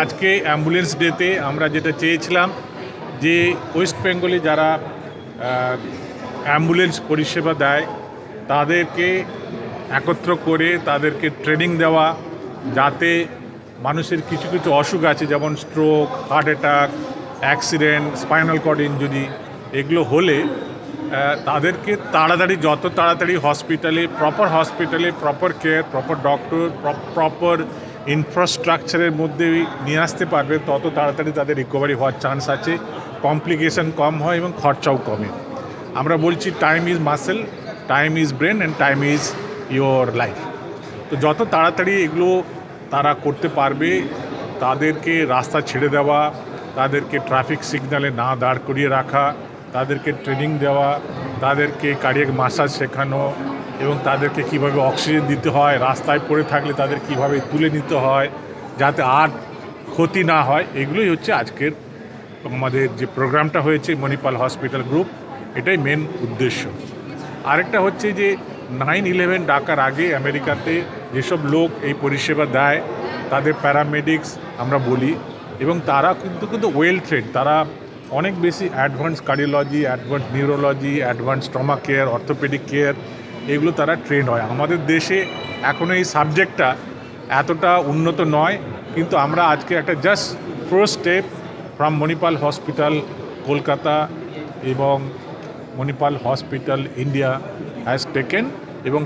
আজকে অ্যাম্বুলেন্স ডেতে আমরা যেটা চেয়েছিলাম যে ওয়েস্ট বেঙ্গলে যারা অ্যাম্বুলেন্স পরিষেবা দেয়, তাদেরকে একত্র করে তাদেরকে ট্রেনিং দেওয়া যাতে মানুষের কিছু কিছু অসুখ আছে, যেমন stroke heart attack accident spinal cord injury এগুলো হলে তাদেরকে তাড়াতাড়ি, যত তাড়াতাড়ি হসপিটালে প্রপার হসপিটালে proper care proper doctor proper ইনফ্রাস্ট্রাকচারের মধ্যে নিয়ে আসতে পারবে, তত তাড়াতাড়ি তাদের রিকভারি হওয়ার চান্স আছে। কমপ্লিকেশন কম হয় এবং খরচাও কমে। আমরা বলছি time is muscle time is brain and time is your life তো যত তাড়াতাড়ি এগুলো তারা করতে পারবে, তাদেরকে রাস্তা ছেড়ে দেওয়া, তাদেরকে ট্রাফিক সিগন্যালে না দাঁড় করিয়ে রাখা তাদেরকে ট্রেনিং দেওয়া, তাদেরকে কার্ডিয়াক মাসাজ শেখানো এবং তাদেরকে কীভাবে অক্সিজেন দিতে হয়, রাস্তায় পড়ে থাকলে তাদের কীভাবে তুলে নিতে হয়, যাতে আর ক্ষতি না হয়, এগুলোই হচ্ছে আজকের আমাদের যে প্রোগ্রামটা হয়েছে মণিপাল হসপিটাল গ্রুপ এটাই মেন উদ্দেশ্য। আরেকটা হচ্ছে যে নাইন ইলেভেন ডাকার আগে আমেরিকাতে যেসব লোক এই পরিষেবা দেয়, তাদের প্যারামেডিক্স আমরা বলি এবং তারা কিন্তু কিন্তু ওয়েল ট্রেন তারা অনেক বেশি advance cardiology advance neurology advance trauma care orthopaedic care এগুলো তারা ট্রেন হয়। আমাদের দেশে এখনও এই সাবজেক্টটা এতটা উন্নত নয়, কিন্তু আমরা আজকে একটা just first step from Manipal hospital Kolkata এবং Manipal hospital India has taken এবং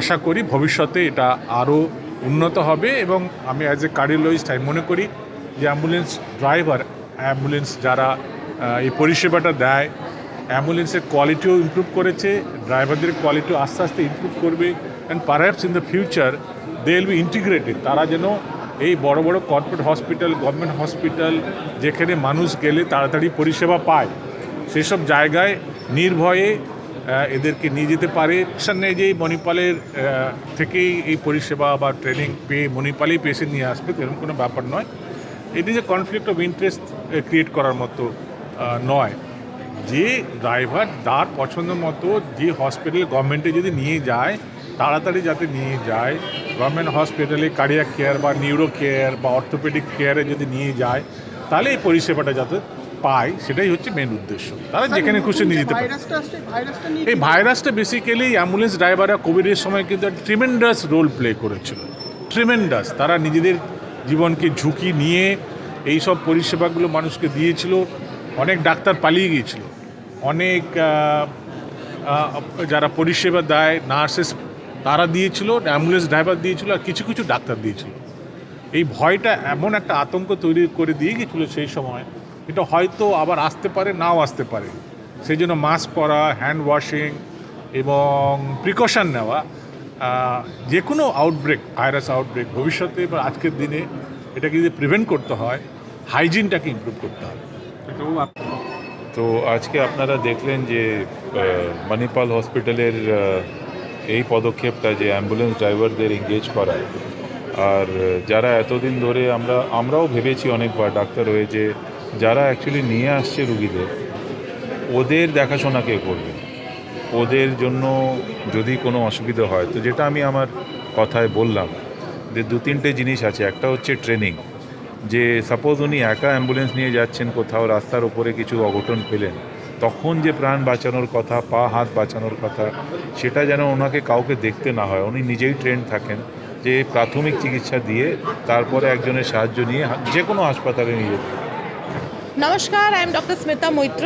আশা করি ভবিষ্যতে এটা আরও উন্নত হবে এবং আমি অ্যাজ এ কার্ডিওলজিস্ট আমি মনে করি যে অ্যাম্বুলেন্স ড্রাইভার অ্যাম্বুলেন্স যারা এই পরিষেবাটা দেয়। অ্যাম্বুলেন্সের কোয়ালিটিও ইমপ্রুভ করেছে ড্রাইভারদের কোয়ালিটিও আস্তে আস্তে ইমপ্রুভ করবে and perhaps in the future they will be integrated তারা যেন এই বড় বড় কর্পোরেট হসপিটাল গভর্নমেন্ট হসপিটাল যেখানে মানুষ গেলে তাড়াতাড়ি পরিষেবা পায়, সেসব জায়গায় নির্ভয়ে এদেরকে নিয়ে যেতে পারে। সামনে যে মণিপালের থেকেই এই পরিষেবা বা ট্রেনিং পেয়ে মণিপালেই পেশেন্ট নিয়ে আসবে এরকম কোনো ব্যাপার নয়। এটি যে কনফ্লিক্ট অফ ইন্টারেস্ট ক্রিয়েট করার মতো নয়। যে ড্রাইভার তার পছন্দ মতো যে হসপিটাল গভর্নমেন্টে যদি নিয়ে যায় তাড়াতাড়ি যাতে নিয়ে যায় গভর্নমেন্ট হসপিটালে কার্ডিয়াক কেয়ার বা নিউরো কেয়ার বা অর্থোপেডিক কেয়ারে যদি নিয়ে যায় তাহলে এই পরিষেবাটা যাতে পায় সেটাই হচ্ছে মেন উদ্দেশ্য। তারা যেখানে খুশি নিয়ে যেতে পারে। এই ভাইরাসটা বেসিক্যালি অ্যাম্বুলেন্স ড্রাইভাররা কোভিডের সময় কিন্তু ট্রিমেন্ডাস রোল প্লে করেছিল। ট্রিমেন্ডাস তারা নিজেদের জীবনকে ঝুঁকি নিয়ে এই সব পরিষেবাগুলো মানুষকে দিয়েছিল। ডাক্তার পালিয়ে গিয়েছিল। অনেক যারা পরিষেবা দেয়, নার্সেস, তারা দিয়েছিল, অ্যাম্বুলেন্স ড্রাইভার দিয়েছিল আর কিছু কিছু ডাক্তার দিয়েছিল। এই ভয়টা এমন একটা আতঙ্ক তৈরি করে দিয়ে গেছিল সেই সময়, এটা হয়তো আবার আসতে পারে, নাও আসতে পারে। সেই জন্য মাস্ক পরা, হ্যান্ড ওয়াশিং এবং প্রিকশন নেওয়া যে কোনো আউটব্রেক ভাইরাস আউটব্রেক ভবিষ্যতে বা আজকের দিনে এটাকে যদি প্রিভেন্ট করতে হয় হাইজিনটাকে ইমপ্রুভ করতে হবে। তো আজকে আপনারা দেখলেন যে মণিপাল হসপিটালের এই পদক্ষেপটা যে অ্যাম্বুলেন্স ড্রাইভারদের এঙ্গেজ করা। আর যারা এতদিন ধরে আমরা, আমরাও ভেবেছি অনেকবার ডাক্তার হয়ে যে, যারা অ্যাকচুয়ালি নিয়ে আসছে রুগীদের, ওদের দেখাশোনা কে করবে? ওদের জন্য যদি কোনো অসুবিধা হয়, তো যেটা আমি আমার কথায় বললাম, যে দু তিনটে জিনিস আছে। একটা হচ্ছে ট্রেনিং। যে সাপোজ উনি একা অ্যাম্বুলেন্স নিয়ে যাচ্ছেন কোথাও, রাস্তার উপরে কিছু অঘটন পেলেন, তখন যে প্রাণ বাঁচানোর কথা, পা, হাত বাঁচানোর কথা, সেটা যেন ওনাকে কাউকে দেখতে না হয়। উনি নিজেই ট্রেন থাকেন যে প্রাথমিক চিকিৎসা দিয়ে তারপরে একজনের সাহায্য নিয়ে যে কোনো হাসপাতালে নিয়ে যেতে। নমস্কার I am doctor Smita Maitra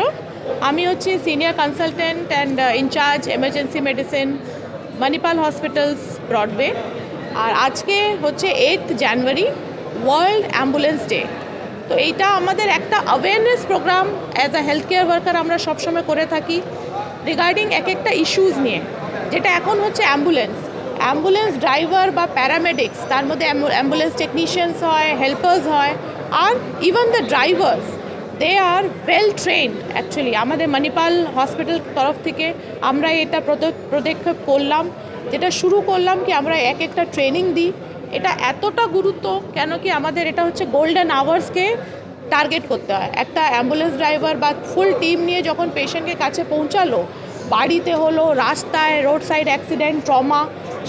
আমি হচ্ছি senior consultant and in charge emergency medicine Manipal hospitals Broadway আর আজকে হচ্ছে eighth January world ambulance day তো এইটা আমাদের একটা awareness programme as a health care worker আমরা সবসময় করে থাকি রিগার্ডিং এক একটা ইস্যুস নিয়ে, যেটা এখন হচ্ছে অ্যাম্বুলেন্স অ্যাম্বুলেন্স ড্রাইভার বা প্যারামেডিক্স তার মধ্যে অ্যাম্বুলেন্স টেকনিশিয়ানস হয় হেল্পার্স হয়, আর even the drivers they are well trained actually আমাদের মণিপাল হসপিটাল তরফ থেকে আমরা এটা পদক্ষেপ করলাম, যেটা শুরু করলাম কি আমরা এক একটা ট্রেনিং দিই এটা এতটা গুরুত্ব কেন কি আমাদের এটা হচ্ছে গোল্ডেন আওয়ার্সকে টার্গেট করতে হয়। একটা অ্যাম্বুলেন্স ড্রাইভার বা ফুল টিম নিয়ে যখন পেশেন্টকে কাছে পৌঁছালো, বাড়িতে হলো, রাস্তায় রোড সাইড অ্যাক্সিডেন্ট ট্রমা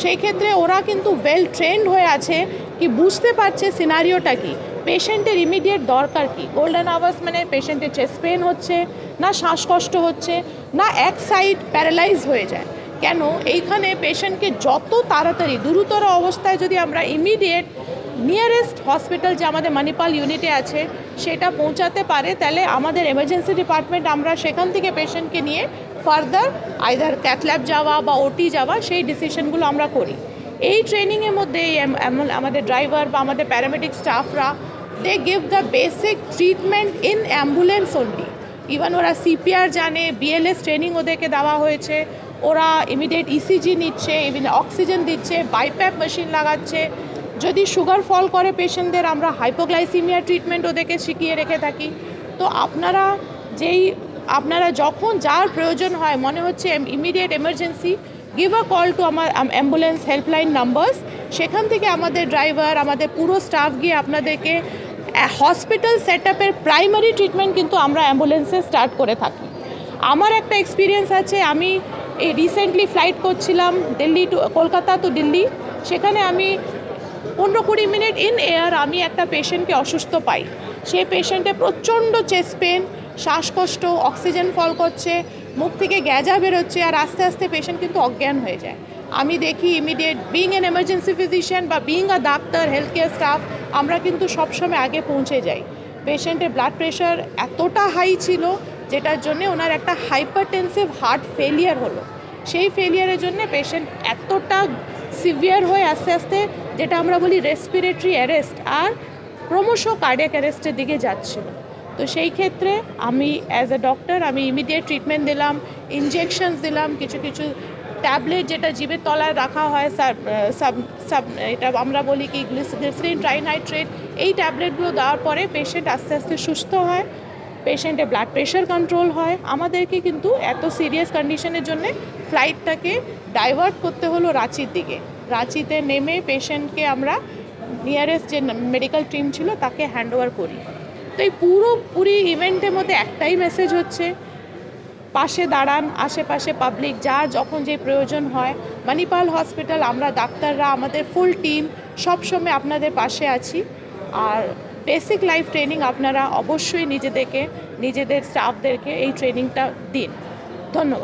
সেই ক্ষেত্রে ওরা কিন্তু ওয়েল ট্রেন্ড হয়ে আছে কি বুঝতে পারছে সিনারিওটা কি। পেশেন্টের ইমিডিয়েট দরকার কি? গোল্ডেন আওয়ার্স মানে পেশেন্টের চেস্ট পেন হচ্ছে, না শ্বাসকষ্ট হচ্ছে, না এক সাইড প্যারালাইজ হয়ে যায়। কেন? এইখানে পেশেন্টকে যত তাড়াতাড়ি, গুরুতর অবস্থায় যদি আমরা ইমিডিয়েট নিয়ারেস্ট হসপিটাল যে আমাদের মানিপাল ইউনিটে আছে, সেটা পৌঁছাতে পারে, তাহলে আমাদের এমার্জেন্সি ডিপার্টমেন্ট আমরা সেখান থেকে পেশেন্টকে নিয়ে ফার্দার আইদার ক্যাথল্যাব যাওয়া বা ওটি যাওয়া, সেই ডিসিশনগুলো আমরা করি। এই ট্রেনিংয়ের মধ্যে আমাদের ড্রাইভার বা আমাদের প্যারামেডিক স্টাফরা they give the basic treatment in ambulance only even ওরা সিপিআর জানে বিএলএস ট্রেনিং ওদেরকে দেওয়া হয়েছে ওরা ইমিডিয়েট ইসিজি নিচ্ছে ইভিন অক্সিজেন দিচ্ছে বাইপ্যাপ মেশিন লাগাচ্ছে। যদি সুগার ফল করে পেশেন্টদের আমরা হাইপোগ্লাইসিমিয়া ট্রিটমেন্ট ওদেরকে শিখিয়ে রেখে থাকি। তো আপনারা যেই, আপনারা যখন যার প্রয়োজন হয়, মনে হচ্ছে immediate emergency give a call to আমার অ্যাম্বুলেন্স হেল্পলাইন নাম্বারস সেখান থেকে আমাদের ড্রাইভার আমাদের পুরো স্টাফ গিয়ে আপনাদেরকে হসপিটাল সেট আপের প্রাইমারি ট্রিটমেন্ট কিন্তু আমরা অ্যাম্বুলেন্সে স্টার্ট করে থাকি। আমার একটা এক্সপিরিয়েন্স আছে, আমি এই রিসেন্টলি ফ্লাইট করছিলাম, দিল্লি টু কলকাতা টু দিল্লি, সেখানে আমি পনেরো কুড়ি মিনিট ইন এয়ার আমি একটা পেশেন্টকে অসুস্থ পাই। সেই পেশেন্টে প্রচণ্ড চেস্ট পেন শ্বাসকষ্ট অক্সিজেন ফল করছে, মুখ থেকে গ্যাজা বেরোচ্ছে আর আস্তে আস্তে পেশেন্ট কিন্তু অজ্ঞান হয়ে যায়। আমি দেখি immediate being an emergency physician বা being a doctor health care staff আমরা কিন্তু সবসময় আগে পৌঁছে যাই। পেশেন্টের ব্লাড প্রেশার এতটা হাই ছিল যেটার জন্য ওনার একটা হাইপারটেনসিভ হার্ট ফেলিয়ার হলো। সেই ফেলিয়ারের জন্য পেশেন্ট এতটা সিভিয়ার হয়ে আস্তে আস্তে যেটা আমরা বলি রেসপিরেটরি অ্যারেস্ট আর ক্রমশ কার্ডিয়াক অ্যারেস্টের দিকে যাচ্ছিল। তো সেই ক্ষেত্রে আমি অ্যাজ এ ডক্টর আমি ইমিডিয়েট ট্রিটমেন্ট দিলাম ইনজেকশনস দিলাম, কিছু কিছু ট্যাবলেট যেটা জীবের তলায় রাখা হয় সাব সাব সাব এটা আমরা বলি কি গ্লিসিন ট্রাইনাইট্রেট এই ট্যাবলেটগুলো দেওয়ার পরে পেশেন্ট আস্তে আস্তে সুস্থ হয়। পেশেন্টের ব্লাড প্রেশার কন্ট্রোল হয়। আমাদেরকে কিন্তু এত সিরিয়াস কন্ডিশনের জন্য ফ্লাইটটাকে ডাইভার্ট করতে হলো রাঁচির দিকে। রাঁচিতে নেমে পেশেন্টকে আমরা নিয়ারেস্ট যে মেডিকেল টিম ছিল তাকে হ্যান্ড ওভার করি। তো এই পুরোপুরি ইভেন্টের মধ্যে একটাই মেসেজ হচ্ছে, পাশে দাঁড়ান, আশেপাশে পাবলিক যা যখন যে প্রয়োজন হয়। মানিপাল হসপিটাল আমরা ডাক্তাররা, আমাদের ফুল টিম সবসময় আপনাদের পাশে আছি। আর বেসিক লাইফ ট্রেনিং আপনারা অবশ্যই নিজেদেরকে নিজেদের স্টাফদেরকে এই ট্রেনিংটা দিন। ধন্যবাদ।